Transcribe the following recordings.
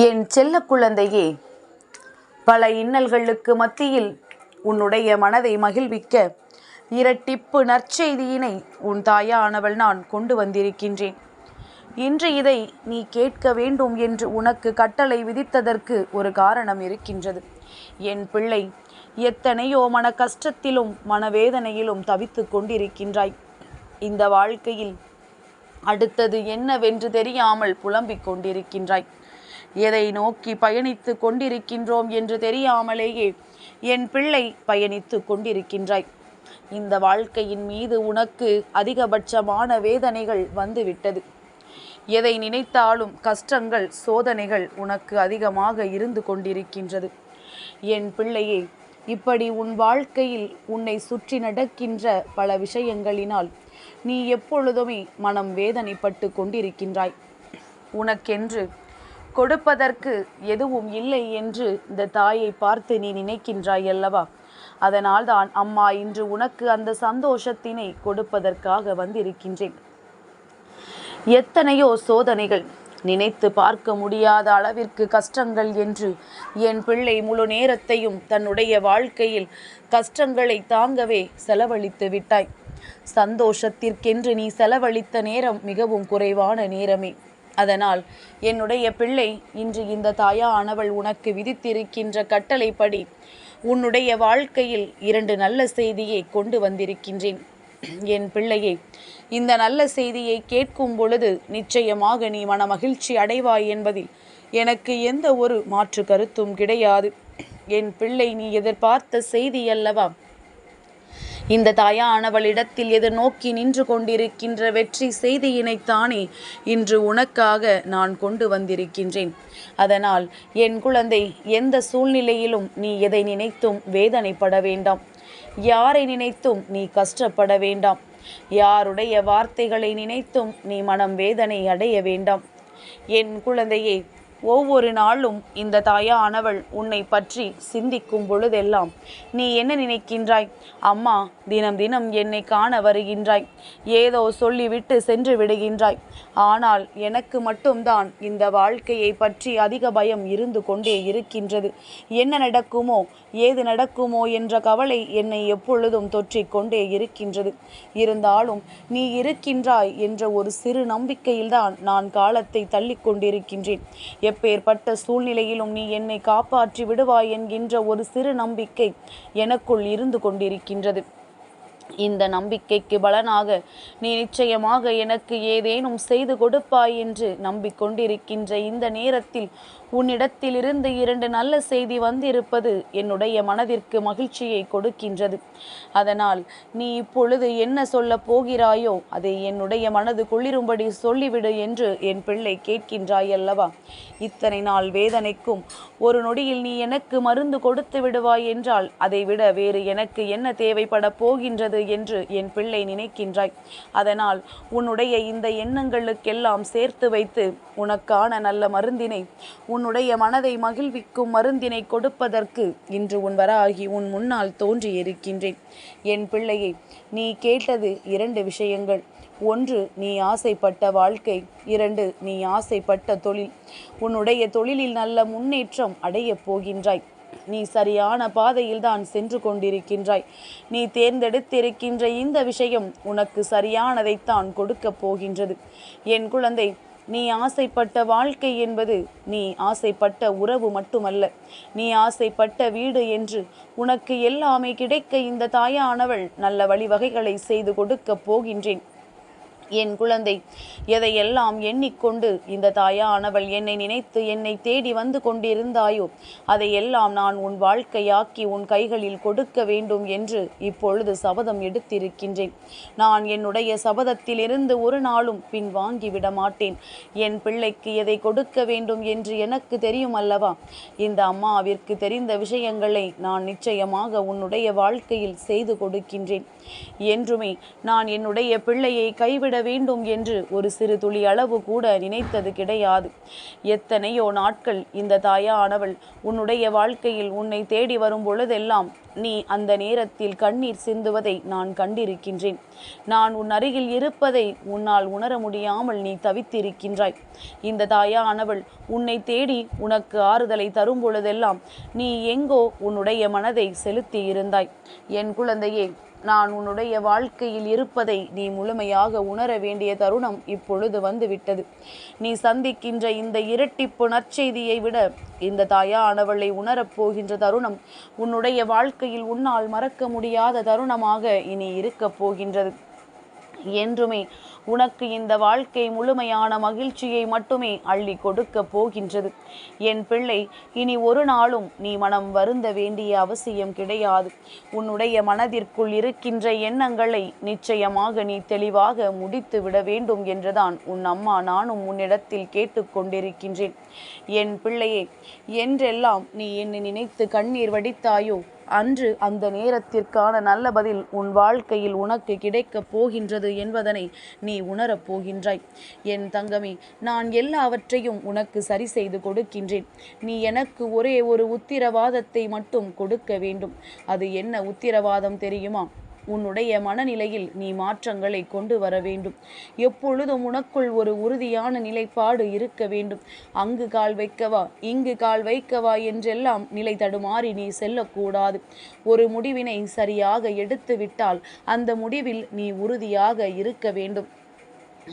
என் செல்ல குழந்தையே பல இன்னல்களுக்கு மத்தியில் உன்னுடைய மனதை மகிழ்விக்க இரட்டிப்பு நற்செய்தியினை உன் தாயானவள் நான் கொண்டு வந்திருக்கின்றேன். இன்று இதை நீ கேட்க வேண்டும் என்று உனக்கு கட்டளை விதித்ததற்கு ஒரு காரணம் இருக்கின்றது. என் பிள்ளை எத்தனையோ மன கஷ்டத்திலும் மனவேதனையிலும் தவித்துக் கொண்டிருக்கின்றாய். இந்த வாழ்க்கையில் அடுத்தது என்னவென்று தெரியாமல் புலம்பிக் கொண்டிருக்கின்றாய். எதை நோக்கி பயணித்து கொண்டிருக்கின்றோம் என்று தெரியாமலேயே என் பிள்ளை பயணித்து கொண்டிருக்கின்றாய். இந்த வாழ்க்கையின் மீது உனக்கு அதிகபட்சமான வேதனைகள் வந்துவிட்டது. எதை நினைத்தாலும் கஷ்டங்கள் சோதனைகள் உனக்கு அதிகமாக இருந்து கொண்டிருக்கின்றது. என் பிள்ளையே இப்படி உன் வாழ்க்கையில் உன்னை சுற்றி நடக்கின்ற பல விஷயங்களினால் நீ எப்பொழுதுமே மனம் வேதனைப்பட்டு கொண்டிருக்கின்றாய். உனக்கென்று கொடுப்பதற்கு எதுவும் இல்லை என்று இந்த தாயை பார்த்து நீ நினைக்கின்றாய் அல்லவா? அதனால்தான் அம்மா இன்று உனக்கு அந்த சந்தோஷத்தினை கொடுப்பதற்காக வந்திருக்கின்றேன். எத்தனையோ சோதனைகள். நினைத்து பார்க்க முடியாத அளவிற்கு கஷ்டங்கள் என்று என் பிள்ளை முழு நேரத்தையும் தன்னுடைய வாழ்க்கையில் கஷ்டங்களை தாங்கவே செலவழித்து விட்டாய். சந்தோஷத்திற்கென்று நீ செலவழித்த நேரம் மிகவும் குறைவான நேரமே. அதனால் என்னுடைய பிள்ளை இன்று இந்த தாயானவள் உனக்கு விதித்திருக்கின்ற கட்டளைப்படி உன்னுடைய வாழ்க்கையில் இரண்டு நல்ல செய்தியை கொண்டு வந்திருக்கின்றேன். என் பிள்ளையே இந்த நல்ல செய்தியை கேட்கும் பொழுது நிச்சயமாக நீ மன மகிழ்ச்சி அடைவாய் என்பதில் எனக்கு எந்த ஒரு மாற்று கருத்தும் கிடையாது. என் பிள்ளை நீ எதிர்பார்த்த செய்தி அல்லவா? இந்த தாயானவளிடத்தில் எதிர்நோக்கி நின்று கொண்டிருக்கின்ற வெற்றி செய்தியினைத்தானே இன்று உனக்காக நான் கொண்டு வந்திருக்கின்றேன். அதனால் என் குழந்தை எந்த சூழ்நிலையிலும் நீ எதை நினைத்தும் வேதனைப்பட வேண்டாம். யாரை நினைத்தும் நீ கஷ்டப்பட வேண்டாம். யாருடைய வார்த்தைகளை நினைத்தும் நீ மனம் வேதனை அடைய வேண்டாம். என் குழந்தையே ஒவ்வொரு நாளும் இந்த தாயானவள் உன்னை பற்றி சிந்திக்கும் பொழுதெல்லாம் நீ என்ன நினைக்கின்றாய்? அம்மா தினம் தினம் என்னை காண வருகின்றாய். ஏதோ சொல்லிவிட்டு சென்று விடுகின்றாய். ஆனால் எனக்கு மட்டும்தான் இந்த வாழ்க்கையை பற்றி அதிக பயம் இருந்து கொண்டே இருக்கின்றது. என்ன நடக்குமோ ஏது நடக்குமோ என்ற கவலை என்னை எப்பொழுதும் தொற்றிக்கொண்டே இருக்கின்றது. இருந்தாலும் நீ இருக்கின்றாய் என்ற ஒரு சிறு நம்பிக்கையில்தான் நான் காலத்தை தள்ளிக்கொண்டிருக்கின்றேன் எப்பேற்பட்ட சூழ்நிலையிலும் நீ என்னை காப்பாற்றி விடுவாய் என்கின்ற ஒரு சிறு நம்பிக்கை எனக்குள் இருந்து கொண்டிருக்கின்றது. இந்த நம்பிக்கைக்கு பலனாக நீ நிச்சயமாக எனக்கு ஏதேனும் செய்து கொடுப்பாய் என்று நம்பிக்கொண்டிருக்கின்ற இந்த நேரத்தில் உன்னிடத்திலிருந்து இரண்டு நல்ல செய்தி வந்திருப்பது என்னுடைய மனதிற்கு மகிழ்ச்சியை கொடுக்கின்றது. அதனால் நீ இப்பொழுது என்ன சொல்ல போகிறாயோ அதை என்னுடைய மனது குளிரும்படி சொல்லிவிடு என்று என் பிள்ளை கேட்கின்றாய் அல்லவா? இத்தனை நாள் வேதனைக்கும் ஒரு நொடியில் நீ எனக்கு மருந்து கொடுத்து விடுவாய் என்றால் அதைவிட வேறு எனக்கு என்ன தேவைப்பட போகின்றது என்று என் பிள்ளை நினைக்கின்றாய். அதனால் உன்னுடைய இந்த எண்ணங்களுக்கெல்லாம் சேர்த்து வைத்து உனக்கான நல்ல மருந்தினை உன்னுடைய மனதை மகிழ்விக்கும் மருந்தினை கொடுப்பதற்கு இன்று உன் வராகி உன் முன்னால் தோன்றியிருக்கின்றேன். என் பிள்ளையை நீ கேட்டது இரண்டு விஷயங்கள். ஒன்று நீ ஆசைப்பட்ட வாழ்க்கை. இரண்டு நீ ஆசைப்பட்ட தொழில். உன்னுடைய தொழிலில் நல்ல முன்னேற்றம் அடையப் போகின்றாய். நீ சரியான பாதையில் தான் சென்று கொண்டிருக்கின்றாய். நீ தேர்ந்தெடுத்திருக்கின்ற இந்த விஷயம் உனக்கு சரியானதைத்தான் கொடுக்கப் போகின்றது. என் குழந்தை நீ ஆசைப்பட்ட வாழ்க்கை என்பது நீ ஆசைப்பட்ட உறவு மட்டுமல்ல. நீ ஆசைப்பட்ட வீடு என்று உனக்கு எல்லாமே கிடைக்க இந்த தாயானவள் நல்ல வழிவகைகளை செய்து கொடுக்கப் போகின்றேன். என் குழந்தை. எதையெல்லாம் எண்ணிக்கொண்டு இந்த தாயானவள் என்னை நினைத்து என்னை தேடி வந்து கொண்டிருந்தாயோ அதையெல்லாம் நான் உன் வாழ்க்கையாக்கி உன் கைகளில் கொடுக்க வேண்டும் என்று இப்பொழுது சபதம் எடுத்திருக்கின்றேன். நான் என்னுடைய சபதத்திலிருந்து ஒரு நாளும் பின் வாங்கிவிட மாட்டேன். என் பிள்ளைக்கு எதை கொடுக்க வேண்டும் என்று எனக்கு தெரியும் அல்லவா? இந்த அம்மாவிற்கு தெரிந்த விஷயங்களை நான் நிச்சயமாக உன்னுடைய வாழ்க்கையில் செய்து கொடுக்கின்றேன். என்றுமே நான் என்னுடைய பிள்ளையை கைவிட வேண்டும் என்று ஒரு சிறு துளி அளவு கூட நினைத்தது கிடையாது. எத்தனையோ நாட்கள் இந்த தாயானவள் உன்னுடைய வாழ்க்கையில் உன்னை தேடி வரும் பொழுதெல்லாம் நீ அந்த நேரத்தில் கண்ணீர் சிந்துவதை நான் கண்டிருக்கின்றேன். நான் உன் அருகில் இருப்பதை உன்னால் உணர முடியாமல் நீ தவித்திருக்கின்றாய். இந்த தாயானவள் உன்னை தேடி உனக்கு ஆறுதலை தரும் பொழுதெல்லாம் நீ எங்கோ உன்னுடைய மனதை செலுத்தி இருந்தாய் என் குழந்தையே நான் உன்னுடைய வாழ்க்கையில் இருப்பதை நீ முழுமையாக உணர வேண்டிய தருணம் இப்பொழுது வந்துவிட்டது. நீ சந்திக்கின்ற இந்த இரட்டிப்பு நற்செய்தியை விட இந்த தாயானவளை உணரப் போகின்ற தருணம் உன்னுடைய வாழ்க்கை வாழ்க்கையில் உன்னால் மறக்க முடியாத தருணமாக இனி இருக்கப் போகின்றது. என்றுமே உனக்கு இந்த வாழ்க்கை முழுமையான மகிழ்ச்சியை மட்டுமே அள்ளி கொடுக்க போகின்றது. என் பிள்ளை இனி ஒரு நாளும் நீ மனம் வருந்த வேண்டிய அவசியம் கிடையாது. உன்னுடைய மனதிற்குள் இருக்கின்ற எண்ணங்களை நிச்சயமாக நீ தெளிவாக முடித்து விட வேண்டும் என்றுதான் உன் அம்மா நானும் உன்னிடத்தில் கேட்டுக்கொண்டிருக்கின்றேன் என் பிள்ளையே என்றெல்லாம் நீ என்னை நினைத்து கண்ணீர் வடித்தாயோ அன்று அந்த நேரத்திற்கான நல்ல பதில் உன் வாழ்க்கையில் உனக்கு கிடைக்கப் போகின்றது என்பதனை நீ உணரப் போகின்றாய். என் தங்கமே நான் எல்லாவற்றையும் உனக்கு சரி செய்து கொடுக்கின்றேன். நீ எனக்கு ஒரே ஒரு உத்திரவாதத்தை மட்டும் கொடுக்க வேண்டும். அது என்ன உத்திரவாதம் தெரியுமா? உன்னுடைய மனநிலையில் நீ மாற்றங்களை கொண்டு வர வேண்டும். எப்பொழுதும் உனக்குள் ஒரு உறுதியான நிலைப்பாடு இருக்க வேண்டும். அங்கு கால் வைக்கவா இங்கு கால் வைக்கவா என்றெல்லாம் நிலை தடுமாறி நீ செல்லக்கூடாது. ஒரு முடிவினை சரியாக எடுத்து விட்டால் அந்த முடிவில் நீ உறுதியாக இருக்க வேண்டும்.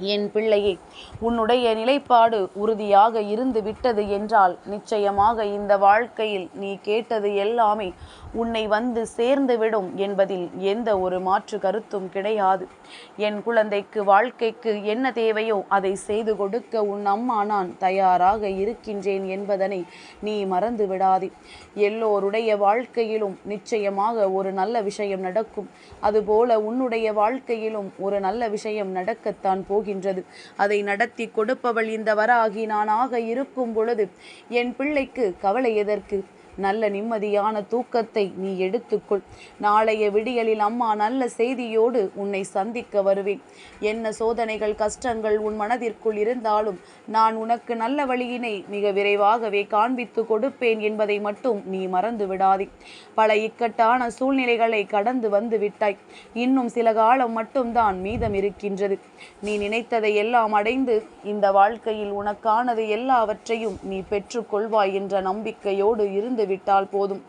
என் பிள்ளையே உன்னுடைய நிலைப்பாடு உறுதியாக இருந்து விட்டது என்றால் நிச்சயமாக இந்த வாழ்க்கையில் நீ கேட்டது எல்லாமே உன்னை வந்து சேர்ந்துவிடும் என்பதில் எந்த ஒரு மாற்று கருத்தும் கிடையாது. என் குழந்தைக்கு வாழ்க்கைக்கு என்ன தேவையோ அதை செய்து கொடுக்க உன் அம்மா நான் தயாராக இருக்கின்றேன் என்பதனை நீ மறந்து விடாதே. எல்லோருடைய வாழ்க்கையிலும் நிச்சயமாக ஒரு நல்ல விஷயம் நடக்கும். அதுபோல உன்னுடைய வாழ்க்கையிலும் ஒரு நல்ல விஷயம் நடக்கத்தான் போகின்றது. அதை நடத்தி கொடுப்பவள் இந்த வராகி நானாக இருக்கும் பொழுது என் பிள்ளைக்கு கவலை எதற்கு? நல்ல நிம்மதியான தூக்கத்தை நீ எடுத்துக்கொள். நாளைய விடியலில் அம்மா நல்ல செய்தியோடு உன்னை சந்திக்க வருவேன். என்ன சோதனைகள் கஷ்டங்கள் உன் மனதிற்குள் இருந்தாலும் நான் உனக்கு நல்ல வழியினை மிக விரைவாகவே காண்பித்து கொடுப்பேன் என்பதை மட்டும் நீ மறந்து விடாதே. பல இக்கட்டான சூழ்நிலைகளை கடந்து வந்து விட்டாய். இன்னும் சில காலம் மட்டும்தான் மீதம் இருக்கின்றது. நீ நினைத்ததை எல்லாம் அடைந்து இந்த வாழ்க்கையில் உனக்கானது எல்லாவற்றையும் நீ பெற்றுக்கொள்வாய் என்ற நம்பிக்கையோடு இருந்து இருந்து விட்டால் போதும்.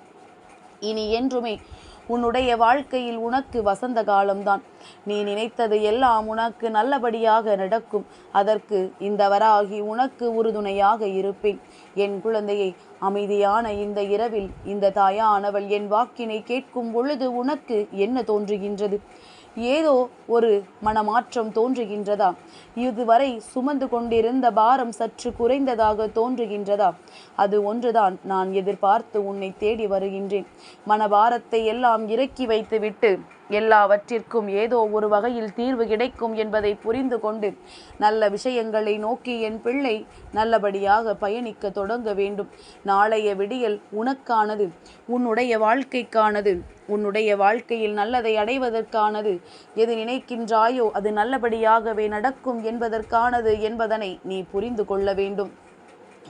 இனி என்றுமே உன்னுடைய வாழ்க்கையில் உனக்கு வசந்த காலம்தான். நீ நினைத்தது எல்லாம் உனக்கு நல்லபடியாக நடக்கும். அதற்கு இந்த வராகி உனக்கு உறுதுணையாக இருப்பேன். என் குழந்தையை அமைதியான இந்த இரவில் இந்த தாயானவள் என் வாக்கினை கேட்கும் பொழுது உனக்கு என்ன தோன்றுகின்றது? ஏதோ ஒரு மனமாற்றம் தோன்றுகின்றதா? இதுவரை சுமந்து கொண்டிருந்த பாரம் சற்று குறைந்ததாக தோன்றுகின்றதா? அது ஒன்றுதான் நான் எதிர்பார்த்து உன்னை தேடி வருகின்றேன். மனபாரத்தை எல்லாம் இறக்கி வைத்துவிட்டு எல்லாவற்றிற்கும் ஏதோ ஒரு வகையில் தீர்வு கிடைக்கும் என்பதை புரிந்து கொண்டு நல்ல விஷயங்களை நோக்கி என் பிள்ளை நல்லபடியாக பயணிக்க தொடங்க வேண்டும். நாளைய விடியல் உனக்கானது உன்னுடைய வாழ்க்கைக்கானது உன்னுடைய வாழ்க்கையில் நல்லதை அடைவதற்கானது. எது நினைக்கின்றாயோ அது நல்லபடியாகவே நடக்கும் என்பதற்கானது என்பதனை நீ புரிந்து கொள்ள வேண்டும்.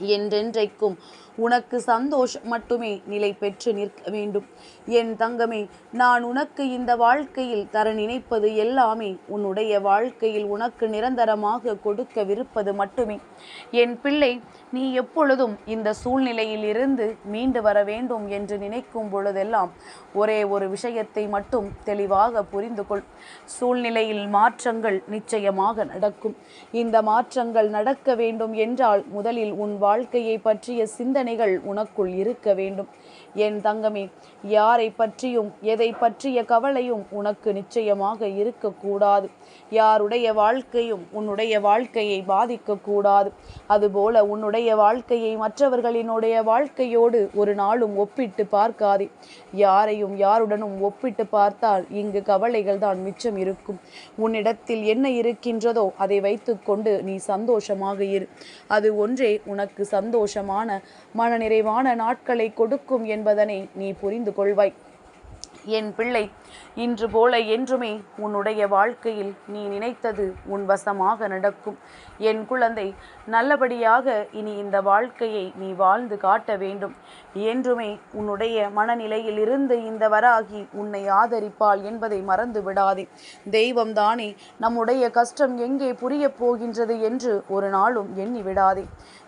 என்றென்றைக்கும் உனக்கு சந்தோஷம் மட்டுமே நிலை பெற்று நிற்க வேண்டும். என் தங்கமே நான் உனக்கு இந்த வாழ்க்கையில் தர நினைப்பது எல்லாமே உன்னுடைய வாழ்க்கையில் உனக்கு நிரந்தரமாக கொடுக்கவிருப்பது மட்டுமே. என் பிள்ளை நீ எப்பொழுதும் இந்த சூழ்நிலையில் இருந்து மீண்டு வர வேண்டும் என்று நினைக்கும் பொழுதெல்லாம் ஒரே ஒரு விஷயத்தை மட்டும் தெளிவாக புரிந்து கொள். சூழ்நிலையில் மாற்றங்கள் நிச்சயமாக நடக்கும். இந்த மாற்றங்கள் நடக்க வேண்டும் என்றால் முதலில் உன் வாழ்க்கையை பற்றிய சிந்தனை சிந்தனைகள் உனக்குள் இருக்க வேண்டும். என் தங்கமே யாரை பற்றியும் எதை பற்றிய கவலையும் உனக்கு நிச்சயமாக இருக்கக்கூடாது யாருடைய வாழ்க்கையும் உன்னுடைய வாழ்க்கையை பாதிக்கக்கூடாது அதுபோல உன்னுடைய வாழ்க்கையை மற்றவர்களினுடைய வாழ்க்கையோடு ஒரு நாளும் ஒப்பிட்டு பார்க்காதே. யாரையும் யாருடனும் ஒப்பிட்டு பார்த்தால் இங்கு கவலைகள் தான் மிச்சம் இருக்கும். உன்னிடத்தில் என்ன இருக்கின்றதோ அதை வைத்துக்கொண்டு நீ சந்தோஷமாக இரு. அது ஒன்றே உனக்கு சந்தோஷமான மனநிறைவான நாட்களை கொடுக்கும் என்பதனை நீ புரிந்து கொள்வாய். என் பிள்ளை இன்று போல என்றுமே உன்னுடைய வாழ்க்கையில் நீ நினைத்தது உன் வசமாக நடக்கும். என் குழந்தை நல்லபடியாக இனி இந்த வாழ்க்கையை நீ வாழ்ந்து காட்ட வேண்டும். என்றுமே உன்னுடைய மனநிலையில் இருந்து இந்த வராகி உன்னை ஆதரிப்பாள் என்பதை மறந்து விடாதே. தெய்வம்தானே நம்முடைய கஷ்டம் எங்கே புரியப் போகின்றது என்று ஒரு நாளும் எண்ணி விடாதே.